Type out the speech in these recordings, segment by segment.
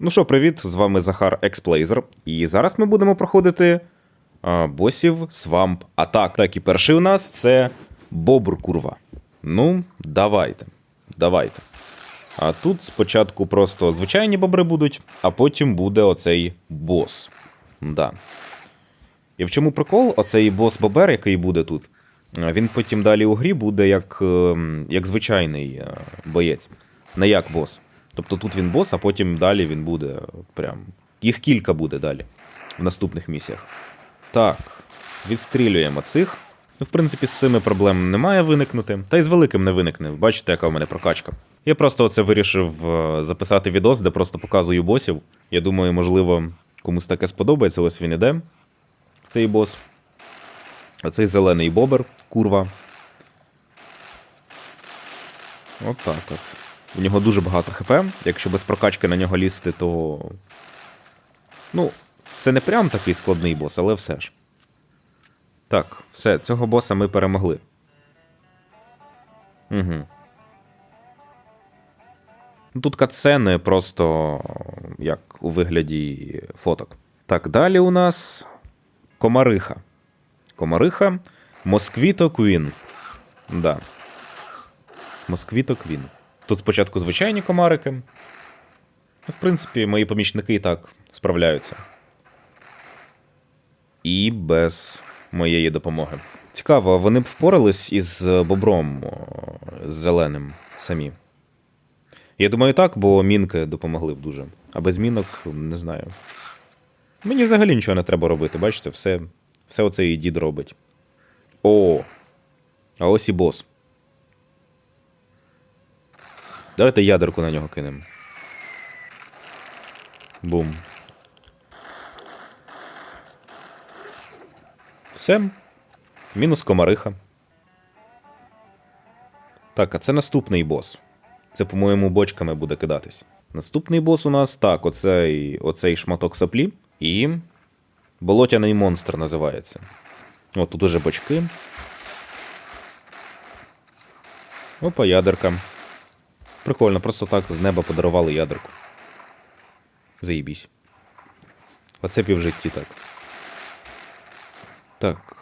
Ну що, привіт, з вами Захар Експлейзер. І зараз ми будемо проходити а, босів Swamp Attack. Так, і перший у нас це Бобр Курва. Ну, давайте. Давайте. А тут спочатку просто звичайні бобри будуть, а потім буде оцей бос. Да. І в чому прикол? Оцей бос-бобер, який буде тут, він потім далі у грі буде як, ем, як звичайний е, боєць, не як бос. Тобто тут він бос, а потім далі він буде прям. Їх кілька буде далі в наступних місіях. Так, відстрілюємо цих. Ну, в принципі, з цими проблем не має виникнути. Та й з великим не виникне. Бачите, яка в мене прокачка. Я просто оце вирішив е, записати відос, де просто показую босів. Я думаю, можливо, комусь таке сподобається. Ось він іде. Цей бос. Оцей зелений бобер, курва. Отак от, от. У нього дуже багато хп. Якщо без прокачки на нього лізти, то. Ну, це не прям такий складний бос, але все ж. Так, все, цього боса ми перемогли. Угу. Тут катсцени просто як у вигляді фоток. Так, далі у нас комариха. Комариха Москвіто Квін. Да. Москвіто Квін. Тут спочатку звичайні комарики. Ну, В принципі, мої помічники і так справляються. І без моєї допомоги. Цікаво, вони б впорались із бобром з зеленим самі. Я думаю, так, бо мінки допомогли б дуже. А без мінок не знаю. Мені взагалі нічого не треба робити, бачите, все, все оцей дід робить. О! А ось і бос. Давайте ядерку на нього кинемо. Бум. Все. Мінус комариха. Так, а це наступний бос. Це, по-моєму, бочками буде кидатись. Наступний бос у нас так, оцей, оцей шматок соплі. І. Болотяний монстр називається. От тут уже бочки. Опа, ядерка. Прикольно, просто так з неба подарували ядерку. Заїбісь. Оце півжитті так. Так.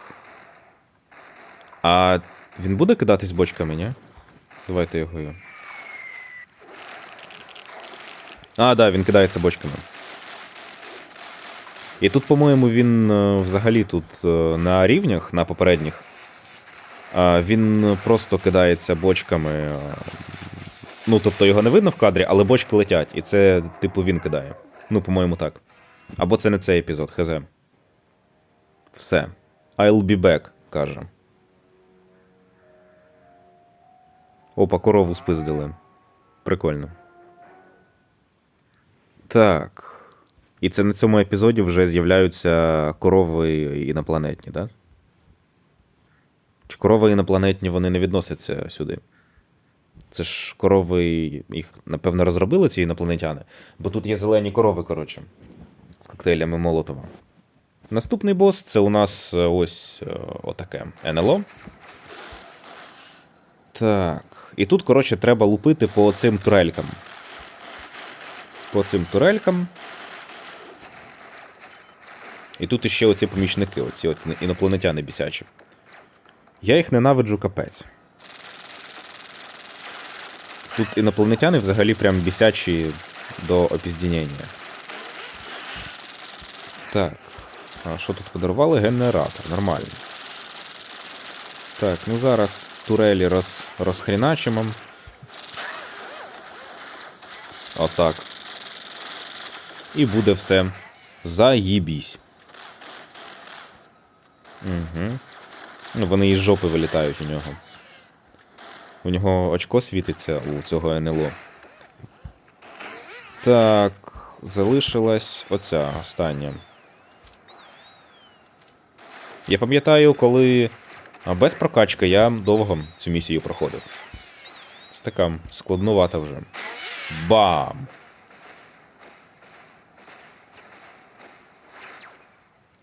А він буде кидатись бочками, ні? Давайте його. А, да, він кидається бочками. І тут, по-моєму, він е, взагалі тут е, на рівнях, на попередніх. Він просто кидається бочками. Ну, тобто його не видно в кадрі, але бочки летять, і це, типу, він кидає. Ну, по-моєму, так. Або це не цей епізод, хз. Все. I'll be back, каже. Опа, корову спиздили. Прикольно. Так. І це на цьому епізоді вже з'являються корови інопланетні, так? Чи корови інопланетні вони не відносяться сюди? Це ж корови, їх, напевно, розробили ці інопланетяни. Бо тут є зелені корови, коротше. З коктейлями Молотова. Наступний бос це у нас е, ось е, отаке НЛО. Так. І тут, коротше, треба лупити по цим турелькам. По цим турелькам. І тут іще оці помічники, оці от інопланетяни бісячі. Я їх ненавиджу капець. Тут інопланетяни взагалі прям бісячі до опіздінення. Так. А що тут подарували? Генератор. Нормально. Так, ну зараз турелі роз, розхріначимо. Отак. І буде все. Заїбісь. Угу. Ну, вони із жопи вилітають у нього. У нього очко світиться у цього НЛО. Так, залишилась оця остання. Я пам'ятаю, коли без прокачки я довго цю місію проходив. Це така складнувата вже. Бам!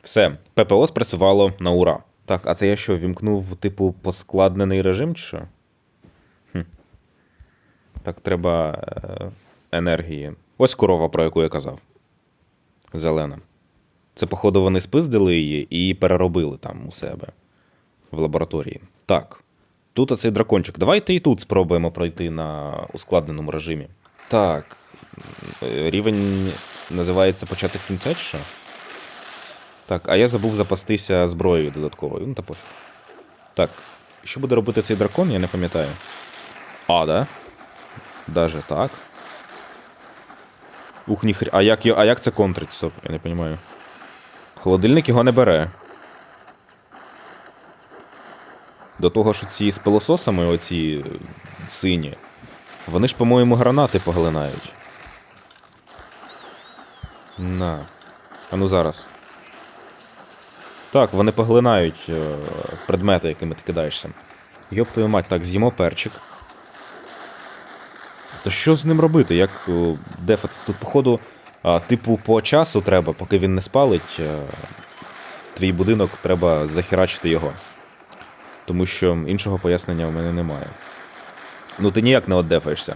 Все, ППО спрацювало на ура. Так, а це я що, вімкнув, типу, поскладнений режим, чи що? Так, треба е, енергії Ось корова, про яку я казав. Зелена. Це, походу, вони спиздили її і переробили там у себе в лабораторії. Так. Тут оцей дракончик. Давайте і тут спробуємо пройти на ускладненому режимі. Так. е, Рівень називається початок кінця чи що? Так, а я забув запастися зброєю додатковою. Ну, та пофіг. Так. Що буде робити цей дракон, я не пам'ятаю. А, да? Даже так. Ух, ніхрі. А як, а як це контрить? Стоп, я не розумію. Холодильник його не бере. До того, що ці з пилососами, оці е, сині, вони ж, по-моєму, гранати поглинають. На. А ну зараз. Так, вони поглинають е, предмети, якими ти кидаєшся. Йоп твою мать, так, з'їмо перчик. То що з ним робити? Як о, дефатись? Тут, походу, типу, по часу треба, поки він не спалить, е, твій будинок треба захерачити його. Тому що іншого пояснення в мене немає. Ну ти ніяк не оддефаєшся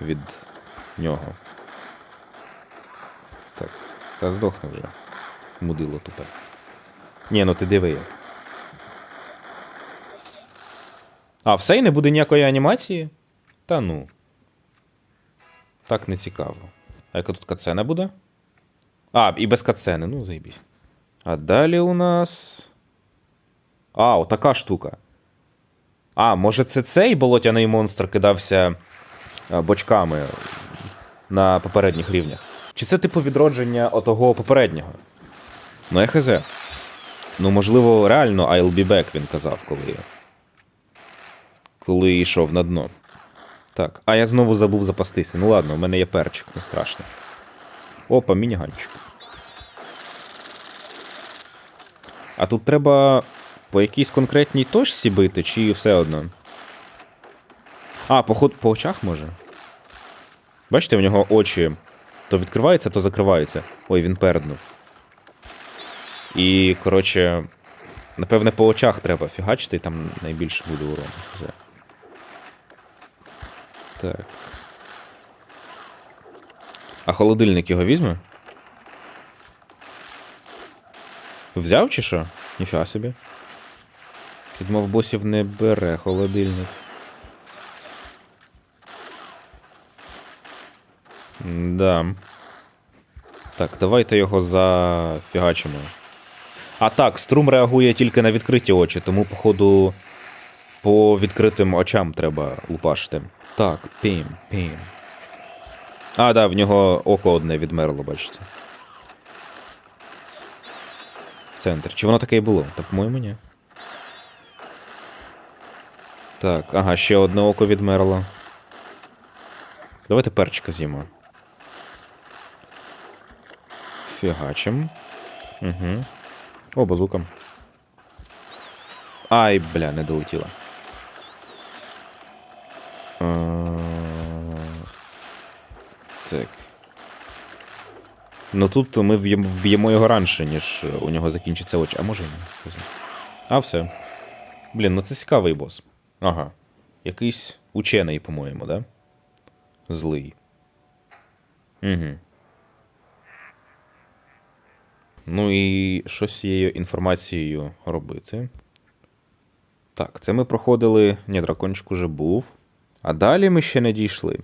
від нього. Так, та здохне вже. Мудило тупе. Ні, ну ти диви. А, все і не буде ніякої анімації? Та ну. Так не цікаво. А яка тут кацена буде? А, і без кацени, ну заїбісь. А далі у нас. А, отака штука. А, може це цей болотяний монстр кидався бочками на попередніх рівнях? Чи це типу відродження отого попереднього? Ну, я хз. Ну, можливо, реально I'll be back, він казав, коли. Коли йшов на дно. Так, а я знову забув запастися. Ну ладно, у мене є перчик, не страшно. Опа, мініганчик. А тут треба по якійсь конкретній точці бити, чи все одно? А, поход по очах може? Бачите, в нього очі то відкриваються, то закриваються. Ой, він перднув. І, коротше, напевне, по очах треба фігачити, там найбільше буде урону. Так. А холодильник його візьме? Взяв чи що? Ніфіга собі. Підмов босів не бере холодильник. Да. Так, давайте його зафігачимо. А так, струм реагує тільки на відкриті очі, тому, походу, по відкритим очам треба лупашити. Так, пім, пім. А, да, в нього око одне відмерло, бачите. Центр. Чи воно таке і було? Та, по-моєму, ні. Так, ага, ще одне око відмерло. Давайте перчика з'їмо. Фігачим. Угу. О, базука. Ай, бля, не долетіла. Так. Ну тут ми вб'ємо його раніше, ніж у нього закінчаться очі. А може ні. А все. Блін, ну це цікавий бос. Ага. Якийсь учений, по-моєму, да? Злий. Угу. Ну і що з цією інформацією робити? Так, це ми проходили. Ні, дракончик уже був. А далі ми ще не дійшли.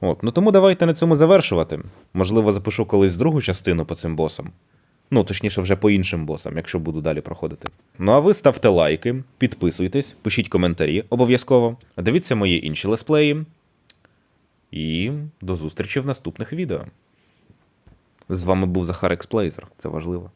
От, ну тому давайте на цьому завершувати. Можливо, запишу колись другу частину по цим босам. Ну, точніше, вже по іншим босам, якщо буду далі проходити. Ну а ви ставте лайки, підписуйтесь, пишіть коментарі обов'язково. Дивіться мої інші лесплеї. І до зустрічі в наступних відео. З вами був Захар Експлейзер, це важливо.